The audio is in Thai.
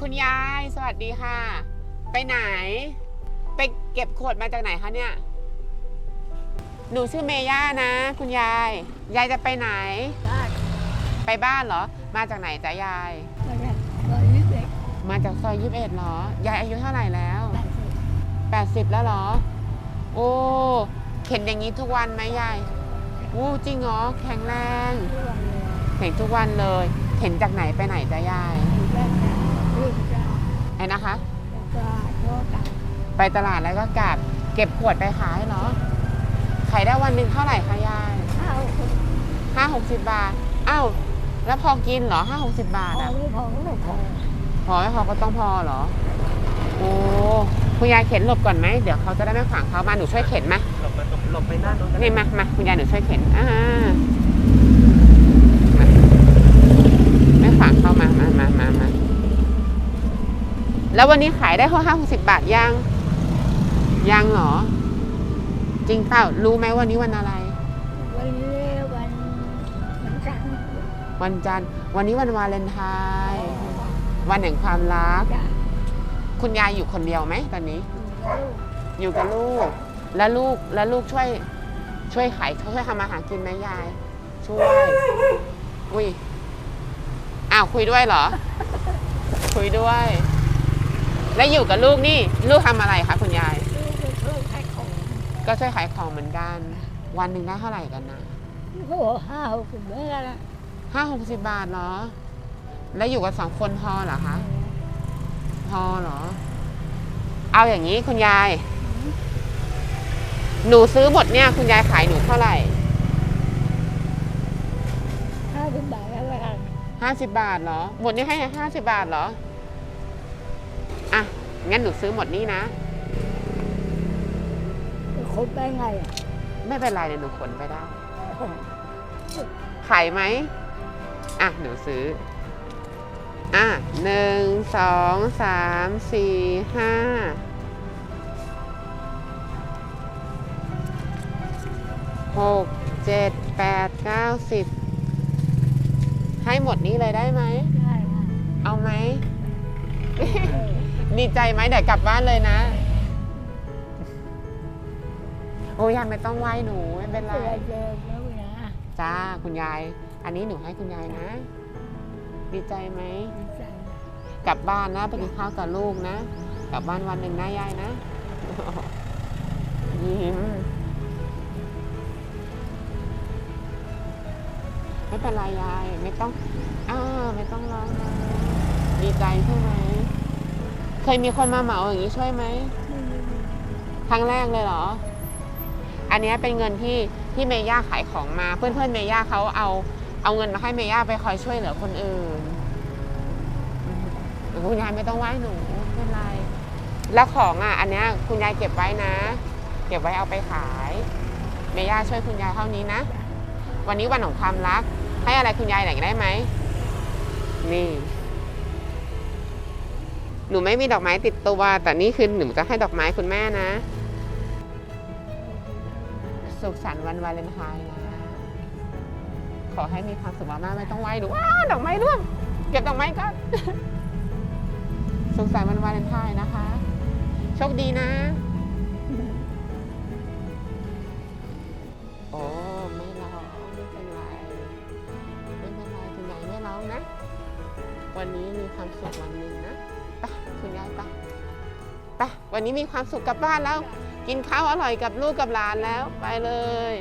คุณยาย สวัสดีค่ะ ไปไหน ไปเก็บขวดมาจากไหนคะเนี่ย หนูชื่อเมย่านะ คุณยาย ยายจะไปไหน บ้านไปบ้านเหรอ มาจากไหนจ๊ะยายก็ได้ก็ยึดเด็กมาจากซอยยี่สิบเอ็ดเหรอ ยายอายุเท่าไหร่แล้ว แปดสิบ80 แล้วเหรอ โอ้เข็นอย่างนี้ทุกวันไหมยายวู้จริงเหรอ แข็งแรง ทุกวันเลยเข็นทุกวันเลย เข็นจากไหนไปไหนจ๊ะยาย อยู่บ้านนะลูกจ้า ไอ้นะคะแล้วก็โทษกันไปตลาดแล้วก็กลับเก็บขวดไปขายเหรอขายได้วันหนึ่งเท่าไหร่คะยายข้าวคนห้าหกสิบบาทอ้าวแล้วพอกินเหรอห้าหกสิบบาทพออะ ไม่พอก็ไม่พอพอไม่พอก็ต้องพอเหรอ โอ้คุณยายเข็นหลบก่อนไหม เดี๋ยวเขาจะได้ไม่ขวางเขามาหนูช่วยเข็นไหมหลบไปหลบไปหน้าโน้นก็ได้นี่มามาคุณยายหนูช่วยเข็นอ่ามาไม่ขวางเข้ามา มามามามา แล้ววันนี้ขายได้แค่ห้าหกสิบบาทยังยังเหรอ จริงเปล่ารู้ไหมวันนี้วันอะไร วันนี้วันวันจันทร์วันจันทร์วันนี้วันวาเลนไทน์วันแห่งความรัก จ้าคุณยายอยู่คนเดียวไหมตอนนี้ลูกอยู่กับลูก แล้วลูกแล้วลูกช่วย ช่วยขายช่วยทำอาหารกินไหมยาย ช่วย อุ้ยอ้าวคุยด้วยเหรอ คุยด้วย แล้วอยู่กับลูกนี่ลูกทำอะไรคะคุณยาย ลูกจะช่วยขายของก็ช่วยขายของเหมือนกัน วันหนึ่งได้เท่าไหร่กันนะโอ้โหห้าหกสิบเมตรละห้าหกสิบบาทเหรอ แล้วอยู่กับสองคนพอเหรอคะพอเหรอ เอาอย่างนี้คุณยาย หนูซื้อหมดเนี่ย คุณยายขายหนูเท่าไหร่ห้าสิบบาทแล้วกันห้าสิบบาทเหรอ หมดนี่ให้ห้าสิบบาทเหรออะ งั้นหนูซื้อหมดนี่นะจะคบได้ไงอะไม่เป็นไรเดี๋ยวหนูขนไปได้ ขายไหม อะ หนูซื้อ อะหนึ่งสองสามสี่ห้าหกเจ็ดแปดเก้าสิบให้หมดนี้เลยได้ไหม ได้ค่ะเอาไหม ดีใจไหมเดี๋ยวกลับบ้านเลยนะ โอ้ยยังไม่ต้องไหว้หนูไม่เป็นไรเจอเจอแล้วนะจ้าคุณยาย อันนี้หนูให้คุณยายนะ ดีใจไหม ดีใจกลับบ้านนะไปกินข้าวกับลูกนะ กลับบ้านวันหนึ่งนะยายนะ ยิ้มไม่เป็นไรยาย ไม่ต้องอ้าไม่ต้องร้องนะดีใจใช่ไหมเค ยมีคนมาเหมาอย่างนี้ช่วยไหมครั้งแรกเลยเหรอ อันนี้เป็นเงินที่ที่เมย่าขายของมา เพื่อนเพื่อนเมย่าเขาเอาเอาเงินมาให้เมย่าไปคอยช่วยเหลือคนอื่นคุณยายไม่ต้องไหว้หนูไม่เป็นไรแล้วของอะ อันนี้คุณยายเก็บไว้นะ เก็บไว้เอาไปขายเมย่าช่วยคุณยายเท่านี้นะวันนี้วันของความรัก ให้อะไรคุณยายหน่อยได้ไหมนี่ หนูไม่มีดอกไม้ติดตัวแต่นี่คือหนูจะให้ดอกไม้คุณแม่นะ สุขสันต์วันวาเลนไทน์นะขอให้มีความสุขมากๆไม่ต้องไหว้หนูว้าวดอกไม้ร่วงเก็บดอกไม้ก่อนสุขสันต์วันวาเลนไทน์นะคะ โชคดีนะ โอ้ไม่ร้องไม่เป็นไรไม่เป็นไรคุณยายไม่ร้องนะ วันนี้มีความสุขวันหนึ่งนะ ไปคุณยายไปไปวันนี้มีความสุขกลับบ้านแล้ว กินข้าวอร่อยกับลูกกับหลานแล้วไปเลย